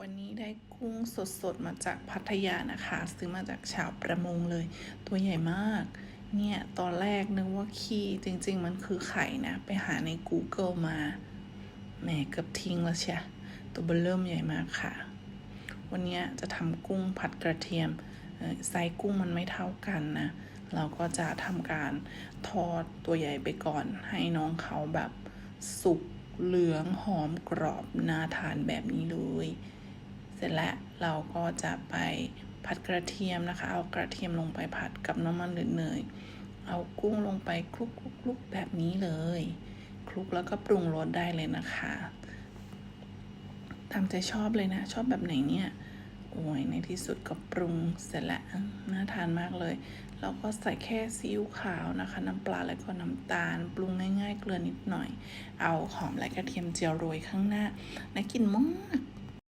วันนี้ได้กุ้งสดๆ มาจากพัทยานะคะ ซื้อมาจากชาวประมงเลย ตัวใหญ่มาก เนี่ยตอนแรกนึกว่าขี้จริง ๆ มันคือไข่นะ ไปหาใน Google มาแหมเกือบทิ้งแล้วเชียตัวเบลเริ่มใหญ่มากค่ะ วันนี้จะทำกุ้งผัดกระเทียมไซส์กุ้งมันไม่เท่ากันนะ เราก็จะทำการทอดตัวใหญ่ไปก่อน ให้น้องเขาแบบสุกเหลืองหอมกรอบน่าทานแบบนี้เลย เสร็จแล้วเราก็จะไปผัดกระเทียมนะคะ เอากระเทียมลงไปผัดกับน้ำมันหรือเนย เอากุ้งลงไปคลุกคลุกแบบนี้เลย คลุกแล้วก็ปรุงรสได้เลยนะคะตามใจชอบเลยนะ ชอบแบบไหนเนี่ย โอ้ยในที่สุดก็ปรุงเสร็จแล้วน่าทานมากเลยแล้วก็ใส่แค่ซีอิ๊วขาวนะคะ น้ำปลาแล้วก็น้ำตาล ปรุงง่าย ๆ เกลือนิดหน่อย เอาหอมและกระเทียมเจียวโรยข้างหน้าน่ากินมาก